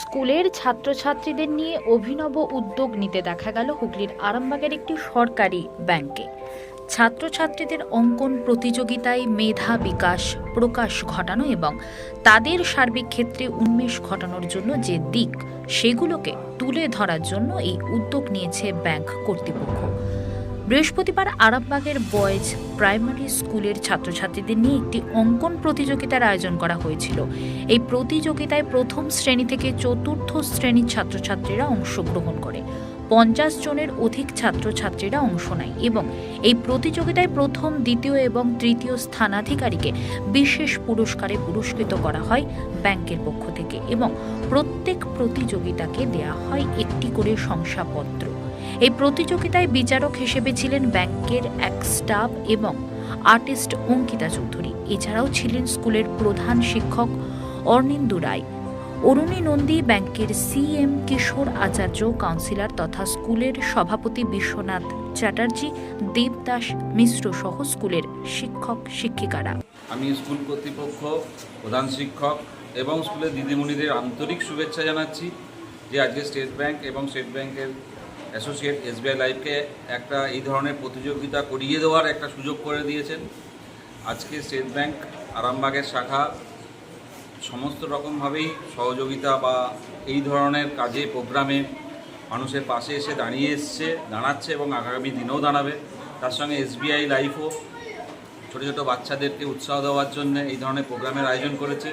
স্কুলের ছাত্রছাত্রীদের নিয়ে অভিনব উদ্যোগ নিতে দেখা গেল হুগলির আরামবাগের একটি সরকারি ব্যাংকে। ছাত্রছাত্রীদের অঙ্কন প্রতিযোগিতায় মেধা বিকাশ প্রকাশ ঘটানো এবং তাদের সার্বিক ক্ষেত্রে উন্মেষ ঘটানোর জন্য যে দিক, সেগুলোকে তুলে ধরার জন্য এই উদ্যোগ নিয়েছে ব্যাংক কর্তৃপক্ষ। বৃহস্পতিবার আরামবাগের বয়েজ প্রাইমারি স্কুলের ছাত্রছাত্রীদের নিয়ে একটি অঙ্কন প্রতিযোগিতার আয়োজন করা হয়েছিল। এই প্রতিযোগিতায় প্রথম শ্রেণি থেকে চতুর্থ শ্রেণির ছাত্রছাত্রীরা অংশগ্রহণ করে। পঞ্চাশ জনের অধিক ছাত্রছাত্রীরা অংশ নেয় এবং এই প্রতিযোগিতায় প্রথম, দ্বিতীয় এবং তৃতীয় স্থানাধিকারীকে বিশেষ পুরস্কারে পুরস্কৃত করা হয় ব্যাংকের পক্ষ থেকে এবং প্রত্যেক প্রতিযোগিতাকে দেয়া হয় একটি করে শংসাপত্র। এই প্রতিযোগিতায় বিচারক হিসেবে ছিলেন ব্যাংকের এক স্টাফ এবং আর্টিস্ট অঙ্কিতা চৌধুরী। এছাড়াও ছিলেন স্কুলের প্রধান শিক্ষক অর্নিন্দু রায়। অরুণী নন্দী ব্যাংকের সিএম কিশোর আচার্য, কাউন্সিলর তথা স্কুলের সভাপতি বিশ্বনাথ চ্যাটার্জি, দেবদাস মিশ্র সহ স্কুলের শিক্ষক শিক্ষিকারা। আমি স্কুল কর্তৃপক্ষ, প্রধান শিক্ষক এবং স্কুলের দিদিমণিদের আন্তরিক শুভেচ্ছা জানাচ্ছি যে আজকে স্টেট ব্যাংক এবং স্টেট ব্যাংকের অ্যাসোসিয়েট এসবিআই লাইফকে একটা এই ধরনের প্রতিযোগিতা করিয়ে দেওয়ার একটা সুযোগ করে দিয়েছেন। আজকে স্টেট ব্যাংক, আরামবাগের শাখা সমস্ত রকমভাবেই সহযোগিতা বা এই ধরনের কাজে, প্রোগ্রামে মানুষের পাশে এসে দাঁড়িয়ে এসছে, দাঁড়াচ্ছে এবং আগামী দিনেও দাঁড়াবে। তার সঙ্গে এসবিআই লাইফও ছোটো ছোটো বাচ্চাদেরকে উৎসাহ দেওয়ার জন্য এই ধরনের প্রোগ্রামের আয়োজন করেছে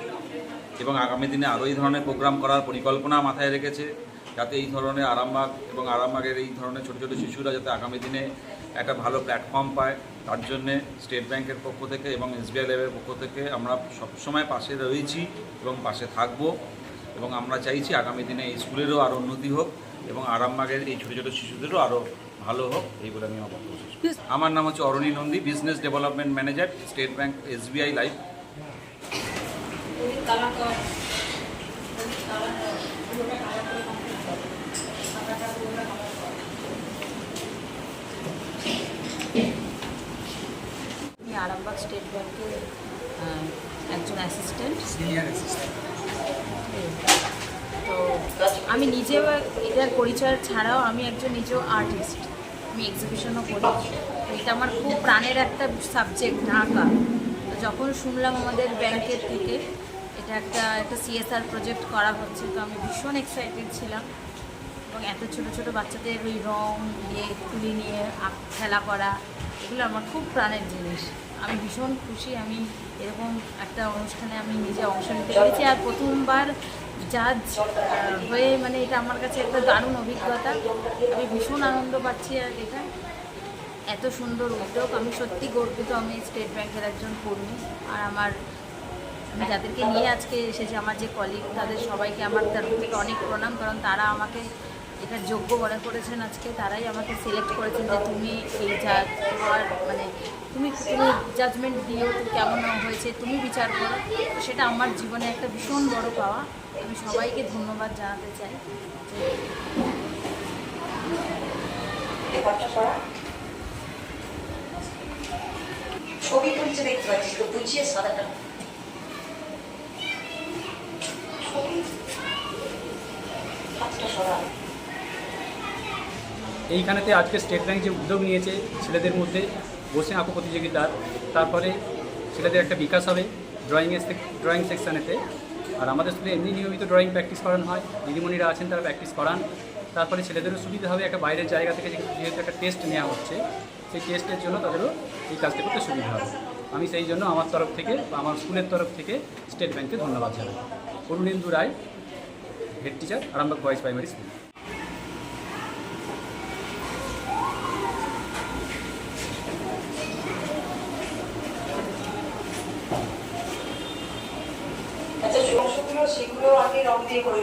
এবং আগামী দিনে আরও এই ধরনের প্রোগ্রাম করার পরিকল্পনা মাথায় রেখেছে। যাতে এই ধরনের আরামবাগ এবং আরামবাগের এই ধরনের ছোটো ছোটো শিশুরা যাতে আগামী দিনে একটা ভালো প্ল্যাটফর্ম পায় তার জন্যে স্টেট ব্যাংকের পক্ষ থেকে এবং এসবিআই ল্যাবের পক্ষ থেকে আমরা সবসময় পাশে রয়েছি এবং পাশে থাকব এবং আমরা চাইছি আগামী দিনে এই স্কুলেরও আরও উন্নতি হোক এবং আরামবাগের এই ছোটো ছোটো শিশুদেরও আরও ভালো হোক এই বলে আমি আমার। আমার নাম হচ্ছে Arani Nandi business development manager State Bank SBI Life আমি আরামবাগ স্টেট ব্যাংকের একজন অ্যাসিস্ট্যান্ট তো আমি নিজেও এটার পরিচয় ছাড়াও আমি একজন নিজেও আর্টিস্ট আমি এক্সিবিশনও করি। এটা আমার খুব প্রাণের একটা সাবজেক্ট ঢাকা। তো যখন শুনলাম আমাদের ব্যাংকের থেকে এটা একটা একটা সিএসআর প্রজেক্ট করা হচ্ছে তো আমি ভীষণ এক্সাইটেড ছিলাম। এবং এত ছোটো ছোটো বাচ্চাদের ওই রং দিয়ে, তুলি নিয়ে খেলা করা, এগুলো আমার খুব প্রাণের জিনিস। আমি ভীষণ খুশি, আমি এরকম একটা অনুষ্ঠানে আমি নিজে অংশ নিতে পেরেছি। আর প্রথমবার জাজ হয়ে মানে এটা আমার কাছে একটা দারুণ অভিজ্ঞতা। আমি ভীষণ আনন্দ পাচ্ছি আর এটা। এত সুন্দর উদ্যোগ। আমি সত্যি গর্বিত, আমি স্টেট ব্যাংকের একজন কর্মী। আর আমার, আমি যাদেরকে নিয়ে আজকে এসেছি, আমার যে কলিগ তাদের সবাইকে আমার তরফ থেকে অনেক প্রণাম, কারণ তারা আমাকে এটা যোগ্য মনে করেছেন আজকে? তারাই আমাকে সিলেক্ট করেছেন যে তুমি এই জাজ তোমার মানে তুমি তুমি জাজমেন্ট দিও কেমন হয়েছে, তুমি বিচার করো। সেটা আমার জীবনে একটা ভীষণ বড় পাওয়া। আমি সবাইকে ধন্যবাদ জানাতে চাই। ছবি তুলছে দেখতে পাচ্ছি বুঝিয়ে সাদাটা। সরা এইখানেতে আজকে স্টেট ব্যাংক যে উদ্যোগ নিয়েছে ছেলেদের মধ্যে, বসে আঁকো প্রতিযোগিতার তারপরে ছেলেদের একটা বিকাশ হবে ড্রয়িংয়ের ড্রয়িং সেকশানেতে আর আমাদের স্কুলে এমনি নিয়মিত ড্রয়িং প্র্যাকটিস করানো হয়, দিদিমণিরা আছেন তারা প্র্যাকটিস করান। তারপরে ছেলেদেরও সুবিধা হবে একটা বাইরের জায়গা থেকে যেহেতু একটা টেস্ট নেওয়া হচ্ছে, সেই টেস্টের জন্য তাদেরও এই কাজটা করতে সুবিধা হবে। আমি সেই জন্য আমার তরফ থেকে বা আমার স্কুলের তরফ থেকে স্টেট ব্যাংকে ধন্যবাদ জানাই। Arunendu Roy head teacher Arambagh boys primary school অংশগুলো সেগুলো আগে রং দিয়ে করে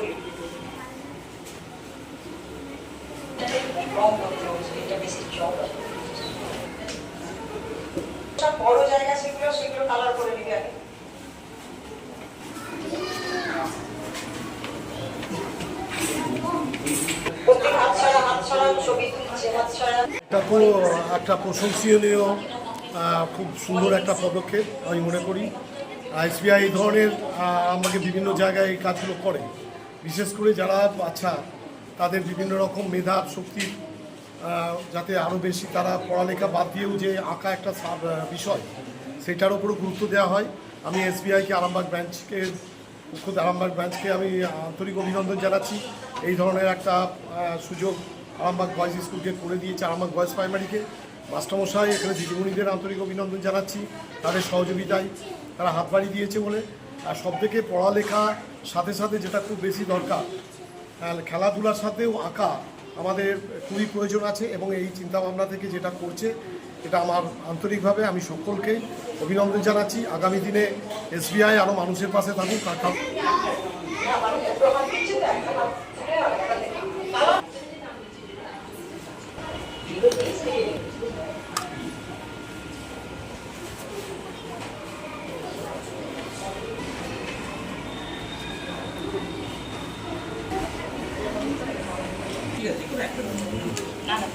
সব বড় জায়গা সেগুলো সেগুলো কালার করে নিবি আগে একটা প্রশংসনীয় খুব সুন্দর একটা পদক্ষেপ, আমি মনে করি। এসবিআই এই ধরনের আমাকে বিভিন্ন জায়গায় এই কাজগুলো করে। বিশেষ করে যারা বাচ্চা তাদের বিভিন্ন রকম মেধা শক্তির যাতে আরও বেশি তারা পড়ালেখা বাদ দিয়েও যে আঁকা একটা বিষয়, সেটার উপরও গুরুত্ব দেওয়া হয়। আমি এসবিআইকে, আরামবাগ ব্রাঞ্চকে মুখ্য আরামবাগ ব্রাঞ্চকে আমি আন্তরিক অভিনন্দন জানাচ্ছি। এই ধরনের একটা সুযোগ আরামবাগ বয়েজ স্কুলকে করে দিয়েছে আরামবাগ বয়েজ প্রাইমারিকে। মাস্টারমশাই, এখানে দিদিমণিদের আন্তরিক অভিনন্দন জানাচ্ছি। তাদের সহযোগিতায় তারা হাত বাড়িয়ে দিয়েছে বলে। আর সব থেকে পড়ালেখা সাথে সাথে যেটা খুব বেশি দরকার খেলাধুলার সাথেও আঁকা আমাদের খুবই প্রয়োজন আছে এবং এই চিন্তাভাবনা থেকে যেটা করছে, এটা আমার আন্তরিকভাবে আমি সকলকেই অভিনন্দন জানাচ্ছি। আগামী দিনে এসবিআই আরও মানুষের পাশে থাকুক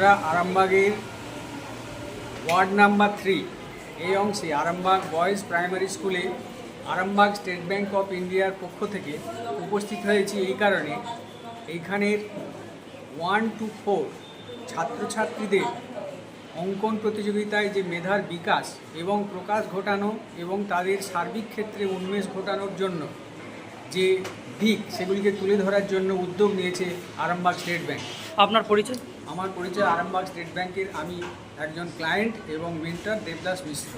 আমরা আরামবাগের ওয়ার্ড নাম্বার থ্রি এই অংশে আরামবাগ বয়েজ প্রাইমারি স্কুলে আরামবাগ স্টেট ব্যাংক অফ ইন্ডিয়ার পক্ষ থেকে উপস্থিত হয়েছি এই কারণে। এইখানের ওয়ান টু ফোর ছাত্রছাত্রীদের অঙ্কন প্রতিযোগিতায় যে মেধার বিকাশ এবং প্রকাশ ঘটানো এবং তাদের সার্বিক ক্ষেত্রে উন্মেষ ঘটানোর জন্য যে দিক সেগুলিকে তুলে ধরার জন্য উদ্যোগ নিয়েছে আরামবাগ স্টেট ব্যাংক। আপনার পরিচয়? আমার পরিচয় আরামবাগ স্টেট ব্যাংকের আমি একজন ক্লায়েন্ট এবং মেন্টার দেবদাস মিশ্র।